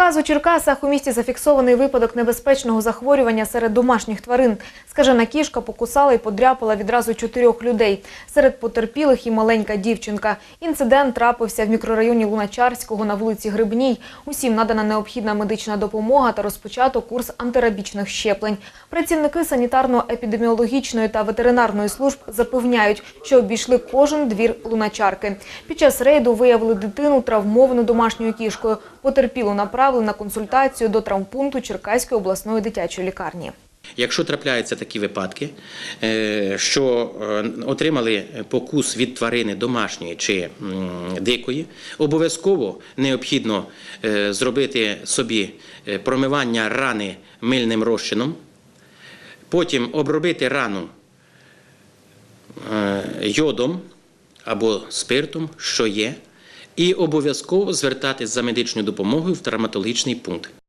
Сказ у Черкасах у місті зафіксований випадок небезпечного захворювання серед домашніх тварин. Скажена кішка покусала і подряпала відразу чотирьох людей. Серед потерпілих і маленька дівчинка. Інцидент трапився в мікрорайоні Луначарського на вулиці Грибній. Усім надана необхідна медична допомога та розпочато курс антирабічних щеплень. Працівники санітарно-епідеміологічної та ветеринарної служб запевняють, що обійшли кожен двір Луначарки. Під час рейду виявили дитину травмовану домашньою кішкою. Потерпілу направили на консультацію до травмпункту Черкаської обласної дитячої лікарні. Якщо трапляються такі випадки, е, що е, отримали покус від тварини домашньої чи дикої, обов'язково необхідно е, зробити собі промивання рани мильним розчином, потім обробити рану йодом або спиртом, що є, і обов'язково звертатись за медичною допомогою в травматологічний пункт.